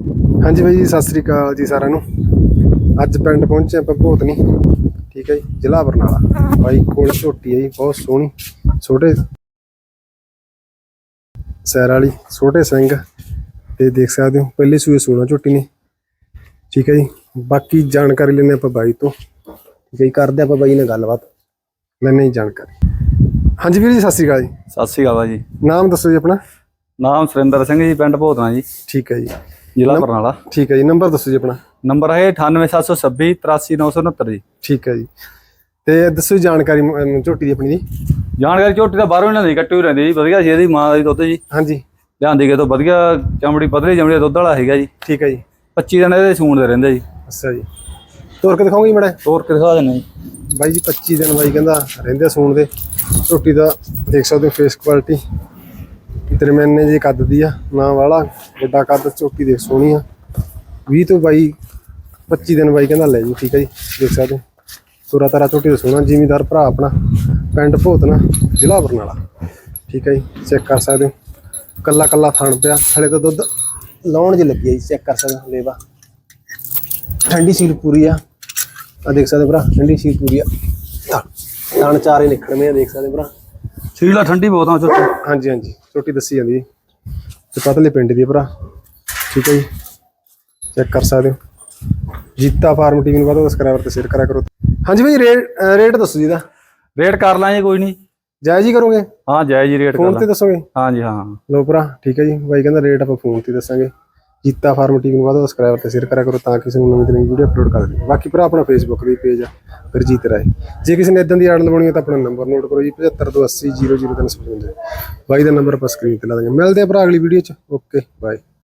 ਹਾਂਜੀ ਬਾਈ ਜੀ ਸਤਿ ਸ੍ਰੀ ਅਕਾਲ ਜੀ ਸਾਰਿਆਂ ਨੂੰ। ਅੱਜ ਪਿੰਡ ਪਹੁੰਚੇ ਆਪਾਂ ਭੋਤਨੀ ਠੀਕ ਹੈ ਜੀ ਜ਼ਿਲ੍ਹਾ ਬਰਨਾਲਾ। ਬਾਈ ਕੋਲ ਝੋਟੀ ਹੈ ਜੀ ਬਹੁਤ ਸੋਹਣੀ ਛੋਟੇ ਸੈਰ ਵਾਲੀ ਛੋਟੇ ਸਿੰਘ। ਤੇ ਦੇਖ ਸਕਦੇ ਹੋ ਪਹਿਲੇ ਸੂਏ ਸੋਨਾ ਝੋਟੀ ਨੇ। ਠੀਕ ਹੈ ਜੀ ਬਾਕੀ ਜਾਣਕਾਰੀ ਲੈਣੇ ਆਪਾਂ ਬਾਈ ਤੋਂ। ਠੀਕ ਹੈ ਜੀ ਕਰਦੇ ਆਪਾਂ ਬਾਈ ਨਾਲ ਗੱਲਬਾਤ। ਲੈਣੇ ਜੀ ਜਾਣਕਾਰੀ। ਹਾਂਜੀ ਵੀਰ ਜੀ ਸਤਿ ਸ੍ਰੀ ਅਕਾਲ ਜੀ। ਸਤਿ ਸ਼੍ਰੀ ਅਕਾਲ ਜੀ। ਨਾਮ ਦੱਸੋ ਜੀ ਆਪਣਾ। ਨਾਮ ਸੁਰਿੰਦਰ ਸਿੰਘ ਜੀ ਪਿੰਡ ਭੋਤਨਾ ਜੀ। ਠੀਕ ਹੈ ਜੀ। ਜ਼ਿਲ੍ਹਾ ਬਰਨਾਲਾ। ਠੀਕ ਹੈ ਜੀ ਨੰਬਰ ਦੱਸੋ ਜੀ ਆਪਣਾ। ਨੰਬਰ ਹੈ 98726 83969 ਜੀ। ਠੀਕ ਹੈ ਜੀ। ਤੇ ਦੱਸੋ ਜੀ ਜਾਣਕਾਰੀ ਅਮ, ਝੋਟੀ ਦੀ ਆਪਣੀ ਦੀ। ਜਾਣਕਾਰੀ ਝੋਟੀ ਤਾਂ ਬਾਹਰੋਂ ਹੀ ਲੈਂਦੀ ਕੱਟੀ ਹੋਈ ਰਹਿੰਦੀ ਜੀ ਵਧੀਆ ਸੀ ਇਹਦੀ ਮਾਂ ਦਾ ਜੀ ਦੁੱਧ ਜੀ। ਹਾਂਜੀ। ਲਿਆਂਦੀ ਗਏ ਤੋਂ ਵਧੀਆ ਚਮੜੀ ਪਤਲੀ ਚਮੜੀ ਦਾ ਦੁੱਧ ਵਾਲਾ ਹੈਗਾ ਜੀ। ਠੀਕ ਹੈ ਜੀ। 25 ਦਿਨ ਇਹਦੇ ਸੂਣ ਦੇ ਰਹਿੰਦੇ ਜੀ। ਅੱਛਾ ਜੀ। ਤੋਰ ਕੇ ਦਿਖਾਉਂਗੀ ਮੜਾ ਤੋਰ ਕੇ ਦਿਖਾ ਦਿੰਦੇ ਜੀ। ਬਾਈ ਜੀ 25 ਦਿਨ ਬਾਈ ਕਹਿੰਦਾ ਰਹਿੰਦੇ ਸੂਣ ਦੇ। ਝੋਟੀ ਦਾ ਦੇਖ ਸਕਦੇ ਹੋ ਫੇਸ ਕੁਆਲਿਟੀ। ਦਰਮਿਆਨੇ ਜੇ ਕੱਦ ਦੀ ਆ, ਨਾ ਵਾਲਾ, ਵੱਡਾ ਕੱਦ ਝੋਟੀ ਦੇਖ, ਸੋਹਣੀ ਆ। 20 ਤੋਂ ਬਾਈ 25 ਦਿਨ ਬਾਈ ਕਹਿੰਦਾ ਲੈ ਜੀ, ਠੀਕ ਹੈ ਜੀ, ਦੇਖ ਸਕਦੇ ਹੋ। ਤੋਰਾ ਤਾਰਾ ਝੋਟੀ ਦਾ ਸੋਹਣਾ, ਜ਼ਿਮੀਦਾਰ ਭਰਾ ਆਪਣਾ, ਪਿੰਡ ਭੋਤਨਾ, ਜ਼ਿਲ੍ਹਾ ਬਰਨਾਲਾ। ਠੀਕ ਹੈ ਜੀ ਚੈੱਕ ਕਰ ਸਕਦੇ ਹੋ। ਕੱਲਾ ਕੱਲਾ ਥਣ ਪਿਆ, ਹਲੇ ਤਾਂ ਦੁੱਧ ਲਾਉਣ ਜੀ ਲੱਗੀ ਆ ਜੀ ਚੈੱਕ ਕਰ ਸਕਦੇ ਹੋ, ਲੇਵਾ। ਠੰਡੀ ਸੀਲ ਪੂਰੀ ਆ। ਆ ਦੇਖ ਸਕਦੇ ਭਰਾ, ਠੰਡੀ ਸੀਲ ਪੂਰੀ ਆ। ਥਣ ਚਾਰੇ ਨਿਕਲਵੇਂ ਆ, ਦੇਖ ਸਕਦੇ ਭਰਾ। ਸੀਲਾ ਠੰਡੀ ਬਹੁਤ ਆ ਝੋਟੀ ਹਾਂਜੀ ਹਾਂਜੀ। ਛੋਟੀ ਦੱਸੀ ਜਾਂਦੀ ਜੀ। ਤੇ ਪਤਲੇ ਪਿੰਡ ਦੀ ਭਰਾ। ਠੀਕ ਹੈ ਜੀ। ਚੈੱਕ ਕਰ ਸਕਦੇ ਹੋ। ਜੀਤਾ ਫਾਰਮ ਟੀਵੀ ਨੂੰ ਵਧੋ ਸਬਸਕ੍ਰਾਈਬਰ ਤੇ ਸ਼ੇਅਰ ਕਰਿਆ ਕਰੋ। ਹਾਂਜੀ ਭਾਈ ਰੇਟ ਰੇਟ ਦੱਸੋ ਜੀ ਦਾ ਰੇਟ ਕਰ ਲਾਂਗੇ ਕੋਈ ਨਹੀਂ। ਜਾਇਜ਼ ਹੀ ਕਰੋਗੇ? ਹਾਂ ਜਾਇਜ਼ ਜੀ ਰੇਟ ਕਰ ਫੋਨ ਤੇ ਦੱਸੋਗੇ? ਹਾਂ ਜੀ ਹਾਂ। ਲੋ ਭਰਾ ਠੀਕ ਹੈ ਜੀ। ਬਾਈ ਕਹਿੰਦਾ ਰੇਟ ਆਪਾਂ ਫੋਨ ਤੇ ਦੱਸਾਂਗੇ। ਜੀਤਾ ਫਾਰਮ ਟੀਵੀ ਨੂੰ ਵਧੋ ਸਬਸਕ੍ਰਾਈਬਰ ਤੇ ਸ਼ੇਅਰ ਕਰਿਆ ਕਰੋ ਤਾਂ ਕਿਸੇ ਨੂੰ ਨਵੀਂ ਨਵੀਂ ਵੀਡੀਓ ਅਪਲੋਡ ਕਰ ਦਿਓ ਬਾਕੀ ਭਰਾ ਆਪਣਾ ਫੇਸਬੁੱਕ ਵੀ ਪੇਜ ਆ। ਗੁਰਜੀਤ ਰਾਏ। ਜੇ ਕਿਸੇ ਨੇ ਇਦਾਂ ਦੀ ਆੜ ਲਵਾਉਣੀ ਹੈ ਤਾਂ ਆਪਣਾ ਨੰਬਰ ਨੋਟ ਕਰੋ ਜੀ 7528000355 ਬਾਈ ਦਾ ਨੰਬਰ ਆਪਾਂ ਸਕਰੀਨ ਤੇ ਲਾ ਦਾਂਗੇ। ਮਿਲਦੇ ਆ ਭਰਾ ਅਗਲੀ ਵੀਡੀਓ 'ਚ। Okay bye